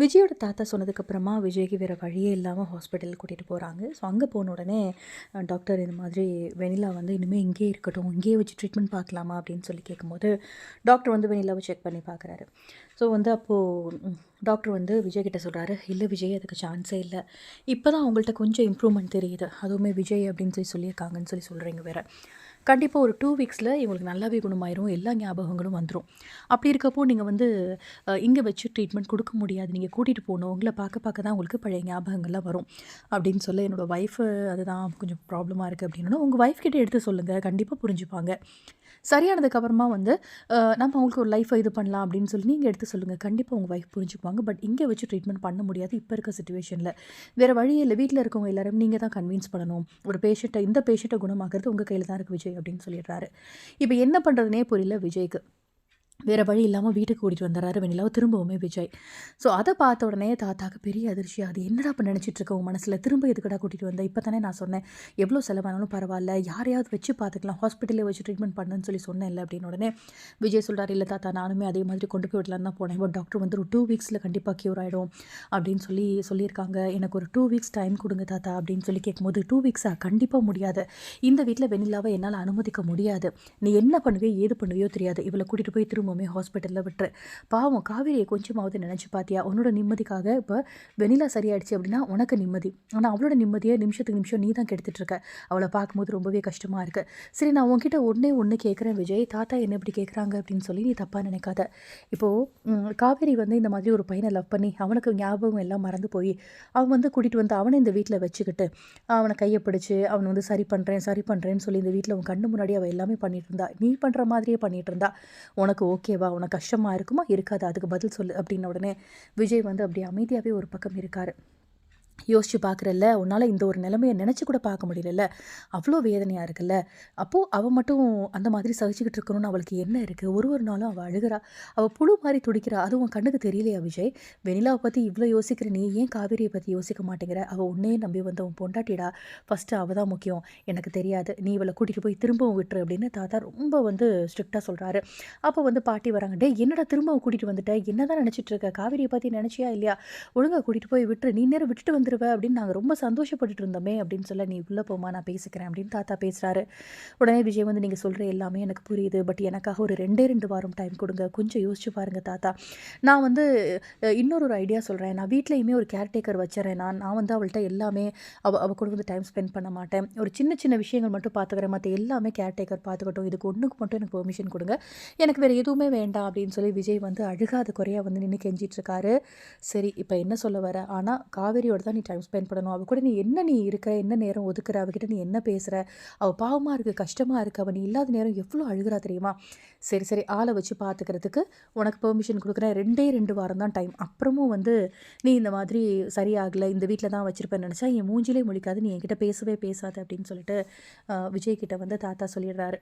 விஜயோட தாத்தா சொன்னதுக்கப்புறமா விஜய்க்கு வேறு வழியே இல்லாமல் ஹாஸ்பிட்டல் கூட்டிகிட்டு போகிறாங்க ஸோ அங்கே போன உடனே டாக்டர் இந்த மாதிரி வெனிலா வந்து இனிமேல் இங்கேயே இருக்கட்டும் இங்கேயே வச்சு ட்ரீட்மெண்ட் பார்க்கலாமா அப்படின்னு சொல்லி கேட்கும்போது டாக்டர் வந்து வெனிலாவை செக் பண்ணி பார்க்குறாரு. ஸோ வந்து அப்போது டாக்டர் வந்து விஜய் கிட்ட சொல்கிறாரு இல்லை விஜய் அதுக்கு சான்ஸே இல்லை. இப்போ தான் அவங்கள்ட்ட கொஞ்சம் இம்ப்ரூவ்மெண்ட் தெரியுது. அதுவுமே விஜய் அப்படின்னு சொல்லி சொல்லியிருக்காங்கன்னு சொல்லி சொல்கிறீங்க வேறு. கண்டிப்பாக ஒரு டூ வீக்ஸில் இவங்களுக்கு நல்லாவே குணமாயிரும் எல்லா ஞாபகங்களும் வந்துடும் அப்படி இருக்கப்போ நீங்கள் வந்து இங்கே வச்சு ட்ரீட்மெண்ட் கொடுக்க முடியாது. நீங்கள் கூட்டிகிட்டு போகணும். உங்களை பார்க்க பார்க்க தான் உங்களுக்கு பழைய ஞாபகங்கள்லாம் வரும். அப்படின்னு சொல்ல என்னோடய ஒய்ஃபு அதுதான் கொஞ்சம் ப்ராப்ளமாக இருக்குது அப்படின்னா உங்கள் ஒய்ஃப் கிட்டே எடுத்து சொல்லுங்கள் கண்டிப்பாக புரிஞ்சுப்பாங்க. சரியானதுக்கப்புறமா வந்து நம்ம அவங்களுக்கு ஒரு லைஃப்பை இது பண்ணலாம் அப்படின்னு சொல்லி நீங்கள் எடுத்து சொல்லுங்கள் கண்டிப்பாக உங்கள் ஒய்ஃப் புரிஞ்சுப்பாங்க பட் இங்கே வச்சு ட்ரீட்மெண்ட் பண்ண முடியாது. இப்போ இருக்க சுச்சுவேஷனில் வேறு வழியே இல்லை. வீட்டில் இருக்கவங்க எல்லாரும் நீங்கள் தான் கன்வின்ஸ் பண்ணணும். ஒரு பேஷண்ட்டை இந்த பேஷண்ட்டை குணமாக்குறது உங்கள் கையில் தான் இருக்குது விஜய். அப்படின்னு சொல்லிடுறாரு. இப்போ என்ன பண்ணுறதுனே புரியல விஜய்க்கு. வேறு வழி இல்லாமல் வீட்டுக்கு கூட்டிகிட்டு வந்துடுறாரு வெண்ணிலாவை திரும்பவுமே விஜய். ஸோ அதை பார்த்த உடனே தாத்தாக்கு பெரிய அதிர்ச்சி. அது என்னடா இப்போ நினச்சிட்டு இருக்க? உன் மனசில் திரும்ப எதுக்கடா கூட்டிகிட்டு வந்தேன் இப்போ தானே நான் சொன்னேன். எவ்வளோ செலவானாலும் பரவாயில்ல. யாரையாவது வச்சு பார்த்துக்கலாம். ஹாஸ்பிட்டலே வச்சு ட்ரீட்மெண்ட் பண்ணுன்னு சொல்லி சொன்னேன் இல்லை அப்படின்னு உடனே விஜய் சொல்கிறார் இல்லை தாத்தா நானுமே அதே மாதிரி கொண்டு போய் விடலான்னு தான் போனேன். பட் டாக்டர் வந்து ஒரு டூ வீக்ஸில் கண்டிப்பாக க்யூர் ஆகிடும் அப்படின்னு சொல்லி சொல்லியிருக்காங்க. எனக்கு ஒரு டூ வீக்ஸ் டைம் கொடுங்க தாத்தா. அப்படின்னு சொல்லி கேட்கும்போது டூ வீக்ஸா கண்டிப்பாக முடியாது. இந்த வீட்டில் வெண்ணிலாவை என்னால் அனுமதிக்க முடியாது. நீ என்ன பண்ணுவே ஏது பண்ணுவியோ தெரியாது. இவளை கூட்டிகிட்டு போய் திரும்ப குடும்பமே ஹாஸ்பிட்டலில் விட்டுரு. பாவம் காவேரியை கொஞ்சமாவது நினச்சி பார்த்தியா உன்னோட நிம்மதிக்காக இப்போ வெண்ணிலா சரியாயிடுச்சு அப்படின்னா உனக்கு நிம்மதி. ஆனால் அவளோட நிம்மதியை நிமிஷத்துக்கு நிமிஷம் நீ தான் கெடுத்துட்டு இருக்க. அவளை பார்க்கும்போது ரொம்பவே கஷ்டமாக இருக்குது சரி நான் உன்கிட்ட ஒன்றே ஒன்று கேட்குறேன் விஜய். தாத்தா என்ன இப்படி கேட்குறாங்க அப்படின்னு சொல்லி நீ தப்பாக நினைக்காத. இப்போது காவேரி வந்து இந்த மாதிரி ஒரு பையனை லவ் பண்ணி அவனுக்கு ஞாபகம் எல்லாம் மறந்து போய் அவன் வந்து கூட்டிகிட்டு வந்து அவனை இந்த வீட்டில் வச்சுக்கிட்டு அவனை கையை பிடிச்சி அவனை வந்து சரி பண்ணுறேன் சரி பண்ணுறேன்னு சொல்லி இந்த வீட்டில் அவன் கண்ணு முன்னாடி அவள் எல்லாமே பண்ணிட்டு இருந்தா. நீ பண்ணுற மாதிரியே பண்ணிட்டு இருந்தா. உனக்கு ஓகேவா? உனக்கு கஷ்டமாக இருக்குமா? இருக்காது? அதுக்கு பதில் சொல்லு. அப்படின்ன உடனே விஜய் வந்து அப்படி அமைதியாகவே ஒரு பக்கம் இருக்கார். யோசிச்சு பார்க்குறல்ல. உன்னால் இந்த ஒரு நிலைமையை நினச்சி கூட பார்க்க முடியலல்ல. அவ்வளோ வேதனையாக இருக்குல்ல. அப்போது அவள் மட்டும் அந்த மாதிரி சகிச்சுக்கிட்டு இருக்கணும்னு அவளுக்கு என்ன இருக்குது ஒரு ஒரு நாளும் அவள் அழுகிறா. அவள் புழு மாதிரி துடிக்கிறா. அது உன் கண்ணுக்கு தெரியலையா விஜய்? வெனிலாவை பற்றி இவ்வளோ யோசிக்கிற நீ ஏன் காவேரியை பற்றி யோசிக்க மாட்டேங்கிற? அவள் உன்னையே நம்பி வந்த உன் பொண்டாட்டிடா. ஃபஸ்ட்டு அவள் தான் முக்கியம். எனக்கு தெரியாது. நீ இவளை கூட்டிகிட்டு போய் திரும்பவும் விட்டுரு அப்படின்னு தாத்தா ரொம்ப வந்து ஸ்ட்ரிக்டாக சொல்கிறாரு அப்போ வந்து பாட்டி வராங்க. டே என்னடா திரும்பவும் கூட்டிகிட்டு வந்துட்டேன் என்ன தான் நினச்சிட்டு இருக்க? காவேரியை பற்றி நினச்சியா இல்லையா? ஒழுங்காக கூட்டிகிட்டு போய் விட்டுரு. நீ நேரம் விட்டுட்டு வந்து வந்துருவ அப்படின்னு நாங்கள் ரொம்ப சந்தோஷப்பட்டுட்டு இருந்தோமே அப்படின்னு சொல்ல நீ உள்ளே போமா நான் பேசிக்கிறேன் அப்படின்னு தாத்தா பேசுகிறாரு உடனே விஜய் வந்து நீங்கள் சொல்கிற எல்லாமே எனக்கு புரியுது பட் எனக்காக ஒரு ரெண்டே ரெண்டு வாரம் டைம் கொடுங்க கொஞ்சம் யோசிச்சு பாருங்கள் தாத்தா. நான் வந்து இன்னொரு ஒரு ஐடியா சொல்கிறேன் நான் வீட்லேயுமே ஒரு கேர்டேக்கர் வச்சுறேன் நான். நான் வந்து அவள்கிட்ட எல்லாமே அவ அவ கூட வந்து டைம் ஸ்பெண்ட் பண்ண மாட்டேன். ஒரு சின்ன சின்ன விஷயங்கள் மட்டும் பார்த்துக்கிறேன் மற்ற எல்லாமே கேர்டேக்கர் பார்த்துக்கட்டும் இதுக்கு ஒன்றுக்கு மட்டும் எனக்கு பெர்மிஷன் கொடுங்க. எனக்கு வேறு எதுவுமே வேண்டாம் அப்படின்னு சொல்லி விஜய் வந்து அழுகாத குறையாக வந்து நின்று கெஞ்சிட்ருக்காரு சரி இப்போ என்ன சொல்ல வர? ஆனால் காவேரியோட தான் நீ டைம் ஸ்பெண்ட் பண்ணணும். அவள் கூட நீ என்ன நீ இருக்கிற என்ன நேரம் ஒதுக்குற? அவகிட்ட நீ என்ன பேசுகிற அவள் பாவமாக இருக்குது கஷ்டமாக இருக்குது அவள் நீ இல்லாத நேரம் எவ்வளோ அழுகிறா தெரியுமா? சரி சரி ஆளை வச்சு பார்த்துக்கிறதுக்கு உனக்கு பெர்மிஷன் கொடுக்குறேன். ரெண்டே ரெண்டு வாரம் தான் டைம் அப்புறமும் வந்து நீ இந்த மாதிரி சரியாகலை இந்த வீட்டில் தான் வச்சுருப்பேன்னு நினச்சா என் மூஞ்சிலே முழிக்காது நீ என்கிட்ட பேசவே பேசாத அப்படின்னு சொல்லிட்டு விஜய்கிட்ட விஜய் வந்து தாத்தா சொல்லிடுறாரு.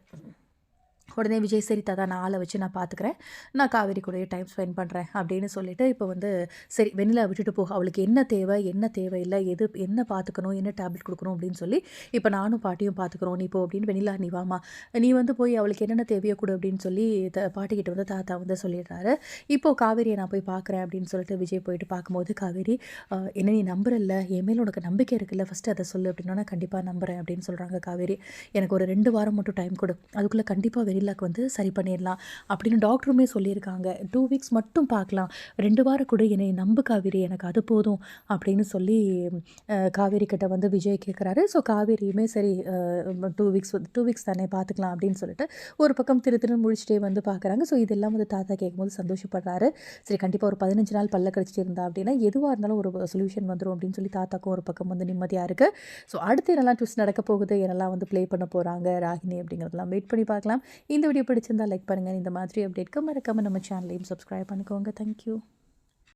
உடனே விஜய் சரி தாத்தா நான் ஆளை வச்சு நான் பார்த்துக்கிறேன் நான் காவேரி கூடயே டைம் ஸ்பெண்ட் பண்ணுறேன் அப்படின்னு சொல்லிட்டு இப்போ வந்து சரி வெண்ணிலா விட்டுட்டு போக அவளுக்கு என்ன தேவை என்ன தேவையில்லை எது என்ன பார்த்துக்கணும் என்ன டேப்லெட் கொடுக்கணும் அப்படின்னு சொல்லி இப்போ நானும் பாட்டியும் பார்த்துக்குறோம் நீ போ அப்படின்னு வெண்ணிலா நீ வாமா நீ வந்து போய் அவளுக்கு என்னென்ன தேவையோ கொடு அப்படின்னு சொல்லி த பாட்டிக்கிட்ட வந்து தாத்தா வந்து சொல்லிடுறாரு. இப்போது காவேரியை நான் போய் பார்க்குறேன் அப்படின்னு சொல்லிட்டு விஜய் போயிட்டு பார்க்கும்போது காவேரி என்ன நீ நம்புறல்ல? என் மேல் உனக்கு நம்பிக்கை இருக்குல்ல? ஃபஸ்ட்டு அதை சொல்லு. அப்படின்னா நான் கண்டிப்பாக நம்புறேன் அப்படின்னு சொல்கிறாங்க காவேரி. எனக்கு ஒரு ரெண்டு வாரம் மட்டும் டைம் கொடு. அதுக்குள்ளே கண்டிப்பாக வெனிலாக்கு வந்து சரி பண்ணிடலாம் அப்படின்னு டாக்டருமே சொல்லியிருக்காங்க. டூ வீக்ஸ் மட்டும் பார்க்கலாம். ரெண்டு வாரம் கூட என்னை நம்பு காவேரி எனக்கு அது போதும் அப்படின்னு சொல்லி காவேரி கிட்ட வந்து விஜய் கேட்குறாரு ஸோ காவேரியுமே சரி டூ வீக்ஸ் டூ வீக்ஸ் தானே பார்த்துக்கலாம் அப்படின்னு சொல்லிட்டு ஒரு பக்கம் திரு திரு முழிச்சிட்டே வந்து பார்க்குறாங்க. ஸோ இதெல்லாம் வந்து தாத்தா கேட்கும்போது சந்தோஷப்படுறாரு. சரி கண்டிப்பாக ஒரு பதினஞ்சு நாள் பல்ல கடிச்சிட்டு இருந்தா அப்படின்னா எதுவாக இருந்தாலும் ஒரு சொல்யூஷன் வந்துடும் அப்படின்னு சொல்லி தாத்தாக்கும் ஒரு பக்கம் வந்து நிம்மதியாக இருக்குது ஸோ அடுத்து என்னெல்லாம் ட்விஸ்ட் நடக்க போகுது? என்னெல்லாம் வந்து ப்ளே பண்ண போகிறாங்க ராகினி அப்படிங்கிறதெல்லாம் வெயிட் பண்ணி பார்க்கலாம். இந்த வீடியோ பிடிச்சிருந்தா லைக் பண்ணுங்கள் இந்த மாதிரி அப்டேட்க்கு மறக்காமல் நம்ம சேனலையும் சப்ஸ்கிரைப் பண்ணிக்கோங்க. தேங்க்யூ